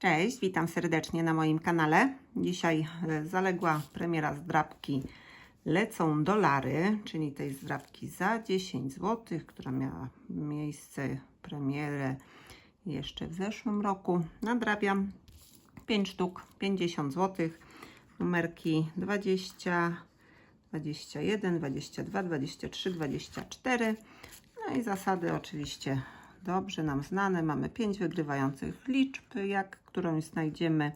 Cześć, witam serdecznie na moim kanale. Dzisiaj e, zaległa premiera zdrabki Lecą dolary, czyli tej zdrabki za 10 zł, która miała miejsce premierę jeszcze w zeszłym roku. Nadrabiam 5 sztuk, 50 zł, numerki 20, 21, 22, 23, 24. No i zasady oczywiście dobrze nam znane. Mamy 5 wygrywających liczb. Jak którąś znajdziemy,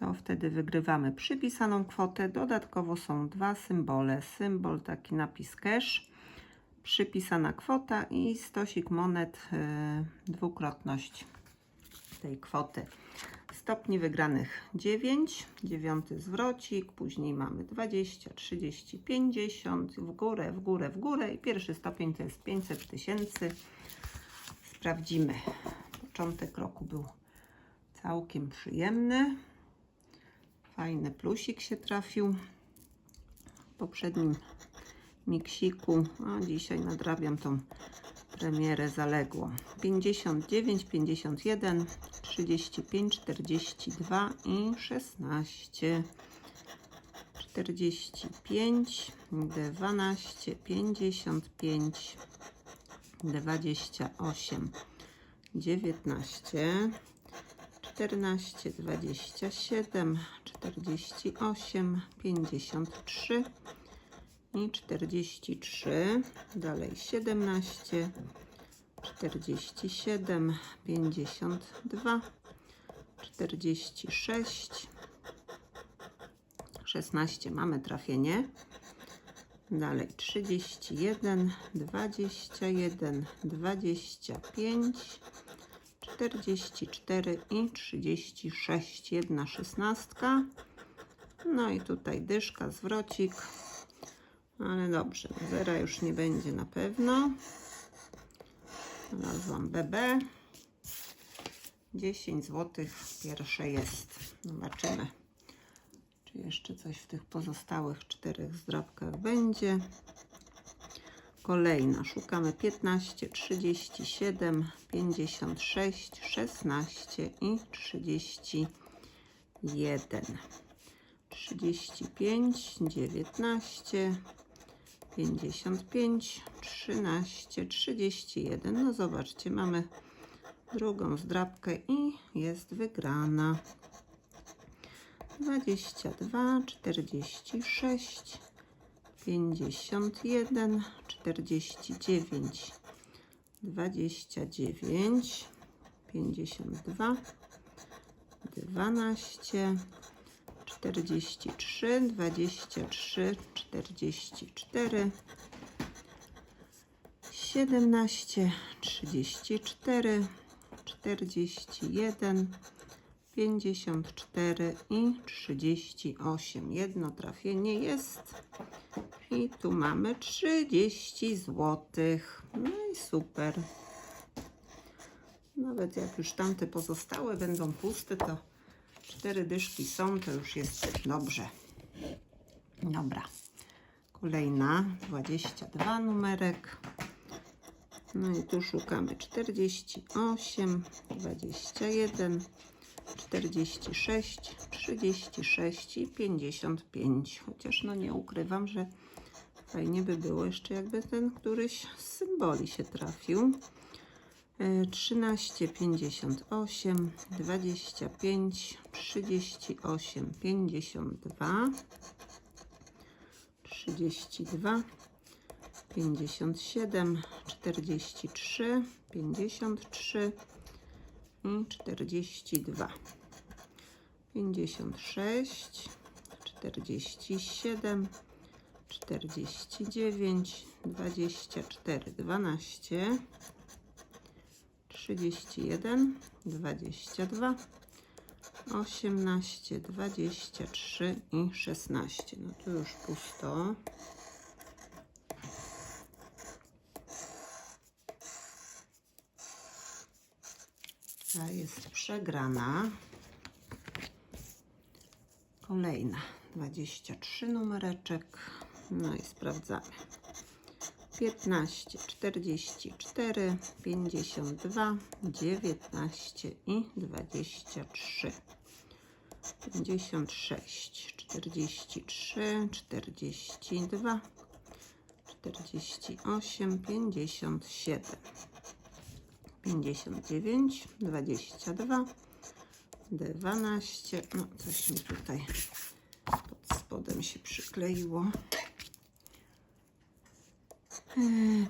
to wtedy wygrywamy przypisaną kwotę. Dodatkowo są dwa symbole. Symbol taki napis cash, przypisana kwota i stosik monet, yy, dwukrotność tej kwoty. Stopni wygranych 9, dziewiąty zwrocik, później mamy 20, 30, 50, w górę, w górę, w górę i pierwszy stopień to jest 500 tysięcy. Sprawdzimy. Początek roku był całkiem przyjemny. Fajny plusik się trafił. W poprzednim miksiku, a dzisiaj nadrabiam tą premierę zaległo. 59, 51, 35, 42 i 16. 45, 12, 55, 28, 19, 14, 27, 48, 53 i 43. Dalej 17, 47, 52, 46, 16 mamy trafienie. Dalej 31, 21, 25, 44 i 36. Jedna szesnastka. No i tutaj dyszka, zwrocik. Ale dobrze, zera już nie będzie na pewno. Znalazłam BB. 10 zł pierwsze jest. Zobaczymy, czy jeszcze coś w tych pozostałych czterech zdrabkach będzie. Kolejna. Szukamy 15, 37, 56, 16 i 31. 35, 19, 55, 13, 31. No zobaczcie, mamy drugą zdrabkę i jest wygrana. 22, 46, 51, 49, 29, 52, 12, 43, 23, 44, 17, 34, 41, 54 i 38. Jedno trafienie jest. I tu mamy 30 zł. No i super. Nawet jak już tamte pozostałe będą puste, to cztery dyszki są, to już jest dobrze. Dobra. Kolejna, 22 numerek. No i tu szukamy 48, 21, 46, 36 i 55. Chociaż no nie ukrywam, że fajnie by było jeszcze jakby ten któryś z symboli się trafił. E, 13, 58, 25, 38, 52, 32, 57, 43, 53 i 42, 56, 47, 49, 24, 12, 31, 22, 18, 23 i 16. No tu już pusto. Ta jest przegrana. Kolejna. 23 numereczek. No i sprawdzamy. 15, 44, 52, 19 i 23. 56, 43, 42, 48, 57, 59, 22, 12. No, coś mi tutaj pod spodem się przykleiło. E,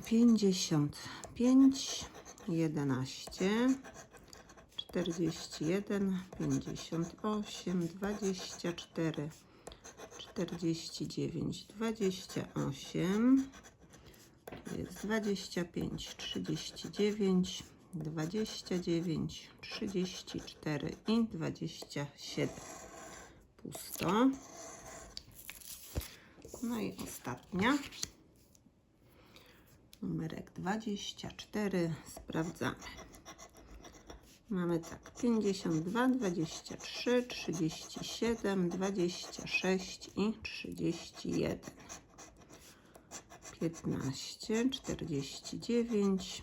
55, 11, 41, 58, 24, 49, 28, tu jest 25, 39, 29, 34 i 27. Pusto. No i ostatnia. Numerek 24. Sprawdzamy. Mamy tak 52, 23, 37, 26 i 31. 15, 49,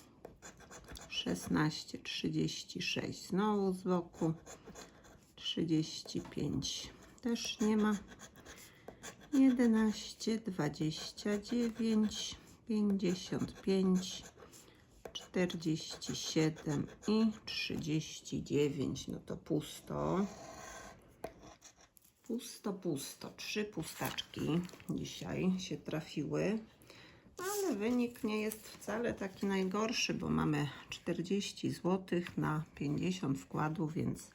16, 36, znowu z boku. 35, też nie ma. 11, 29, 55, 47 i 39. No to pusto. Pusto, pusto. Trzy pustaczki dzisiaj się trafiły. Ale wynik nie jest wcale taki najgorszy, bo mamy 40 zł na 50 wkładów, więc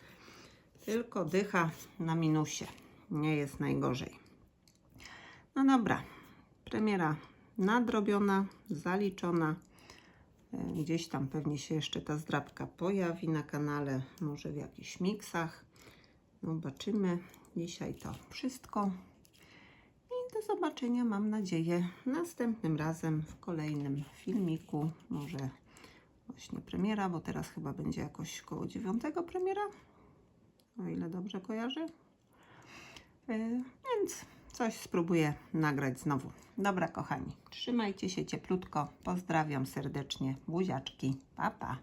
tylko dycha na minusie. Nie jest najgorzej. No dobra, premiera nadrobiona, zaliczona. E, Gdzieś tam pewnie się jeszcze ta zdrabka pojawi na kanale, może w jakichś miksach. Zobaczymy. Dzisiaj to wszystko. Do zobaczenia, mam nadzieję, następnym razem w kolejnym filmiku. Może właśnie premiera, bo teraz chyba będzie jakoś koło dziewiątego premiera. O ile dobrze kojarzę. E, Więc coś spróbuję nagrać znowu. Dobra, kochani, trzymajcie się cieplutko. Pozdrawiam serdecznie. Buziaczki. Pa, pa.